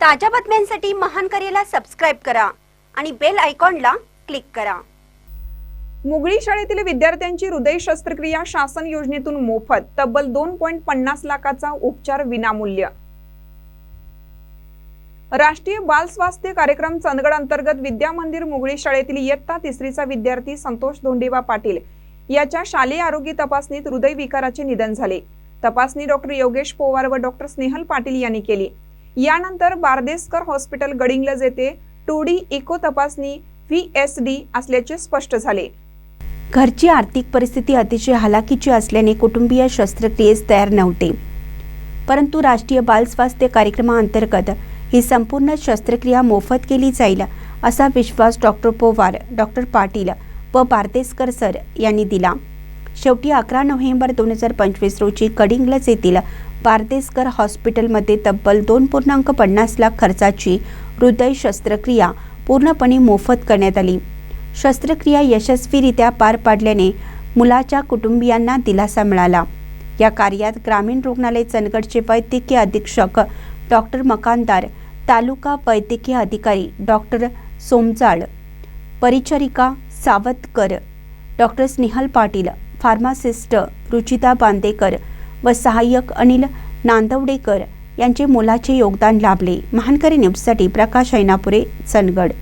ताज्या बातम्यांसाठी महान करेला सबस्क्राईब करा आणि बेल आयकॉनला क्लिक करा. मुगळी शाळेतील विद्यार्थ्यांची हृदय शस्त्रक्रिया शासन योजनेतून मोफत तब्बल दोन पॉईंट पन्नास लाखाचा उपचार विनामूल्य. राष्ट्रीय बाल स्वास्थ्य कार्यक्रम चंदगड अंतर्गत विद्या मंदिर मुगळी शाळेतील इयत्ता तिसरीचा विद्यार्थी संतोष धोंडेबा पाटील याच्या शालेय आरोग्य तपासणीत हृदय विकाराचे निधन झाले. तपासणी डॉक्टर योगेश पोवार व डॉक्टर स्नेहल पाटील यांनी केली. यानंतर बारदेसकर हॉस्पिटल गडिंग्लज येथे टू डी इको तपासणी व्ही एस डी असल्याचे स्पष्ट झाले. घरची आर्थिक परिस्थिती अतिशय हालाकीची असल्याने कुटुंबीय शस्त्रक्रियेस तयार नव्हते. परंतु राष्ट्रीय बाल स्वास्थ्य कार्यक्रमाअंतर्गत ही संपूर्ण शस्त्रक्रिया मोफत केली जाईल असा विश्वास डॉक्टर पोवार डॉक्टर पाटील व पारदेसकर सर यांनी दिला. शेवटी अकरा नोव्हेंबर दोन हजार पंचवीस रोजी कडिंगलज येथील पारदेसकर हॉस्पिटलमध्ये तब्बल दोन पूर्णांक पन्नास लाख खर्चाची हृदय शस्त्रक्रिया पूर्णपणे मोफत करण्यात आली. शस्त्रक्रिया यशस्वीरित्या पार पाडल्याने मुलाच्या कुटुंबियांना दिलासा मिळाला. या कार्यात ग्रामीण रुग्णालय चंदगडचे वैद्यकीय अधीक्षक डॉक्टर मकानदार तालुका वैद्यकीय अधिकारी डॉक्टर सोमजाळ परिचारिका सावतकर डॉक्टर स्नेहल पाटील फार्मासिस्ट रुचिता बांदेकर व सहाय्यक अनिल नांदवडेकर यांचे मोलाचे योगदान लाभले. महानकरी न्यूजसाठी प्रकाश ऐनापुरे चंदगड.